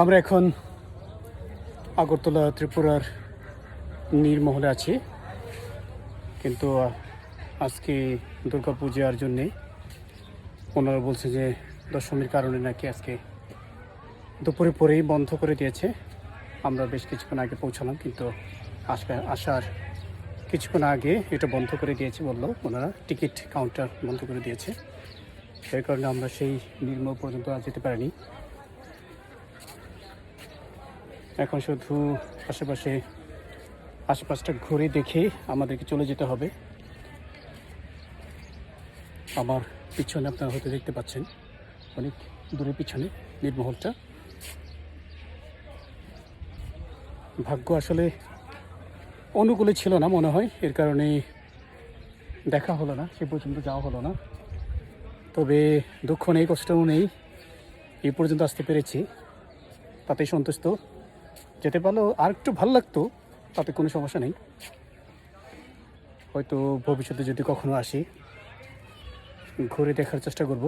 আমরা এখন আগরতলা ত্রিপুরার নীরমহলে আছি। কিন্তু আজকে দুর্গা পূজার জন্যে ওনারা বলছে যে দশমীর কারণে নাকি আজকে দুপুরে পরেই বন্ধ করে দিয়েছে। আমরা বেশ কিছুক্ষণ আগে পৌঁছালাম, কিন্তু আসা আসার কিছুক্ষণ আগে এটা বন্ধ করে দিয়েছে বলল ওনারা। টিকিট কাউন্টার বন্ধ করে দিয়েছে। সেই কারণে আমরা সেই নির্মল পর্যন্ত আর যেতে পারিনি। এখন শুধু আশেপাশে আশেপাশটা ঘুরে দেখে আমাদেরকে চলে যেতে হবে। আমার পিছনে আপনারা হয়তো দেখতে পাচ্ছেন, অনেক দূরে পিছনে নির্মহলটা। ভাগ্য আসলে অনুকূলে ছিল না মনে হয়, এর কারণে দেখা হলো না, সে পর্যন্ত যাওয়া হলো না। তবে দুঃখ নেই কষ্টও নেই, এই পর্যন্ত আসতে পেরেছি। তাতে সন্তুষ্ট। যেতে পারলেও আর একটু ভালো লাগতো, তাতে কোনো সমস্যা নেই। হয়তো ভবিষ্যতে যদি কখনো আসি, ঘুরে দেখার চেষ্টা করব।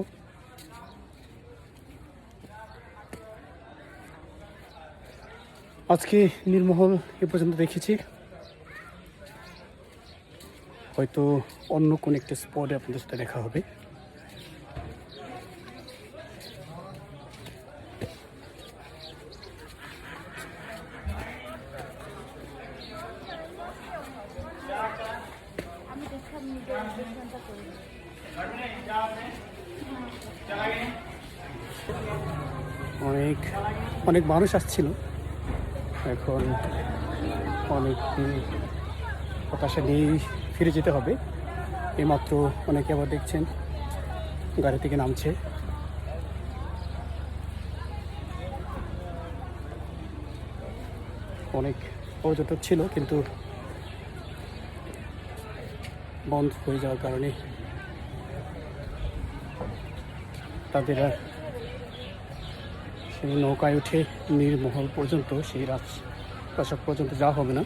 আজকে নির্মহল এ পর্যন্ত দেখেছি। হয়তো অন্য কোনো একটা স্পটে আপনাদের সাথে দেখা হবে। অনেক অনেক মানুষ আসছিল। এখন অনেক হতাশা নিয়েই ফিরে যেতে হবে। এইমাত্র অনেকে আবার দেখছেন, গাড়ি থেকে নামছে। অনেক পর্যটক ছিল, কিন্তু বন্ধ হয়ে যাওয়ার কারণে তাদের আর সেই নৌকায় উঠে নীরমহল পর্যন্ত, সেই রাজ প্রাসাদ পর্যন্ত যাওয়া হবে না।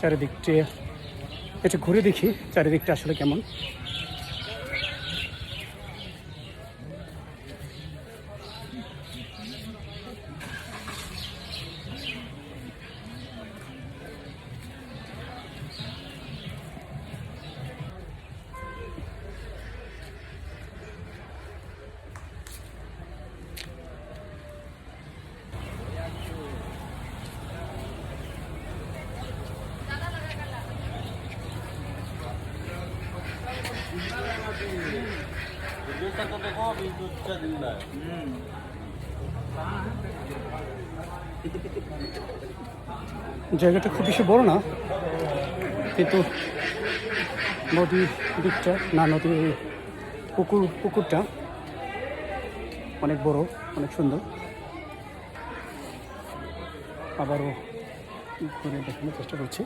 চারিদিকটি একটু ঘুরে দেখি, চারিদিকটা আসলে কেমন। জায়গাটা খুব বেশি বড় না, কিন্তু নদীর দিকটা, না নদী পুকুর, পুকুরটা অনেক বড়, অনেক সুন্দর। আবারও ঘুরে দেখানোর চেষ্টা করছি।